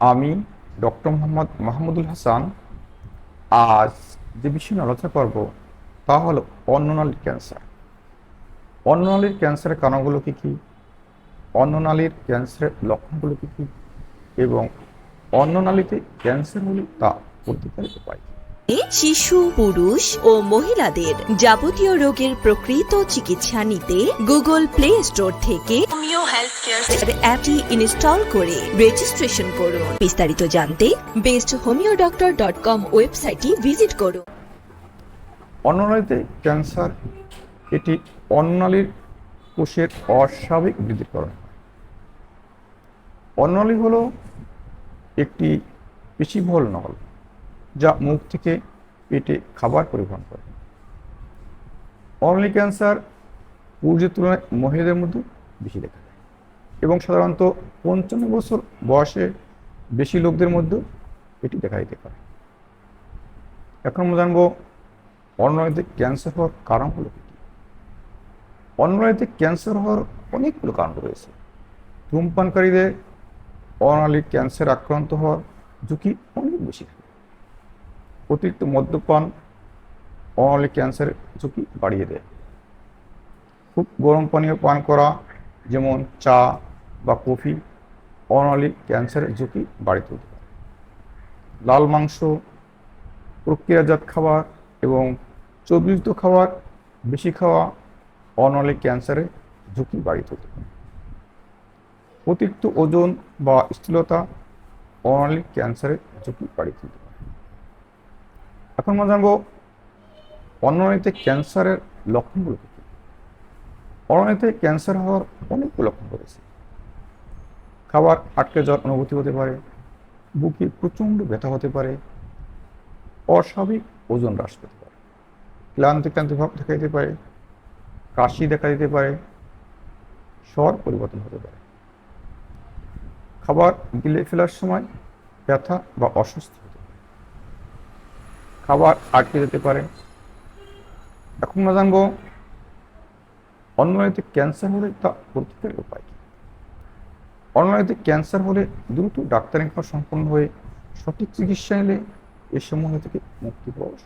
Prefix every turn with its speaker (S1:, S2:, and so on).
S1: আমি ডক্টর মোহাম্মদ মাহমুদুল হাসান। আজ যে বিষয় নিয়ে আলোচনা করব, তা হলো অন্ননালীর ক্যান্সার। অন্ননালীর ক্যান্সারের কারণগুলো কী কী? অন্ননালীর ক্যান্সারের লক্ষণগুলো কী কী? এবং অন্ননালীতে ক্যান্সার হলে তা প্রতিকারের উপায়
S2: শিশু, পুরুষ ও মহিলাদের যাবতীয় রোগের প্রকৃত চিকিৎসা নিতে গুগল প্লে স্টোর থেকে
S3: হোমিও হেলথ কেয়ার
S2: অ্যাপটি ইনস্টল করে রেজিস্ট্রেশন করুন। বিস্তারিত জানতে best homeo doctor dot com ওয়েবসাইটটি ভিজিট করুন।
S1: অন্ননালীতে ক্যান্সার এটি অন্ননালীর কোষের অস্বাভাবিক বৃদ্ধির কারণে হয়। অন্ননালী হলো একটি পেশিবহুল নল যা মুখ থেকে পেটে খাবার পরিবহন করে। অন্ননালী ক্যান্সার পুরুষের তুলনায় মহিলাদের মধ্যে বেশি দেখা যায়। এবং সাধারণত পঞ্চান্ন বছর বয়সে বেশি লোকদের মধ্যে এটি দেখা দিতে পারে। এখন আমরা জানব অন্ননালীতে ক্যান্সার হওয়ার কারণ কী? কী ক্যান্সার হওয়ার অনেকগুলো কারণ রয়েছে। ধূমপানকারীদের অনালী ক্যান্সার আক্রান্ত হওয়ার ঝুঁকি অনেক বেশি থাকে। অতিরিক্ত মদ্যপান অনালী ক্যান্সারের ঝুঁকি বাড়িয়ে দেয়। খুব গরম পানীয় পান করা যেমন চা বা কফি, অনালী ক্যান্সারের ঝুঁকি বাড়িয়ে তুলতে পারে। লাল মাংস, প্রক্রিয়াজাত খাবার এবং চর্বিযুক্ত খাবার, বেশি খাওয়া অনলে ক্যান্সারের ঝুঁকি বাড়িয়ে তুলতে পারে। অতিরিক্ত ওজন বা স্থূলতা অনলি ক্যান্সারের ঝুঁকি বাড়িয়ে তুলতে পারে। এখন আমরা জানব অন্ননালীতে ক্যান্সারের লক্ষণগুলো কী? ক্যান্সার হওয়ার অনেকগুলো লক্ষণ রয়েছে খাবার আটকে যাওয়ার অনুভূতি হতে পারে, বুকে প্রচণ্ড ব্যথা হতে পারে, অস্বাভাবিক ওজন হ্রাস পেতে পারে, ক্লান্তি ক্লান্তি ভাব দেখা দিতে পারে, কাশি দেখা দিতে পারে, স্বর পরিবর্তন হতে পারে। খাবার গিলে ফেলার সময় ব্যথা বা অস্বস্তি হতে পারে। খাবার আটকে যেতে পারে। এখন আমরা জানব অন্ননালীতে ক্যান্সার হলে তা প্রতিকার উপায় কী ক্যান্সার হলে দ্রুত ডাক্তারের ডাক্তারি সম্পন্ন হয়ে সঠিক চিকিৎসা নিলে এ সমূহ থেকে মুক্তি পাওয়া।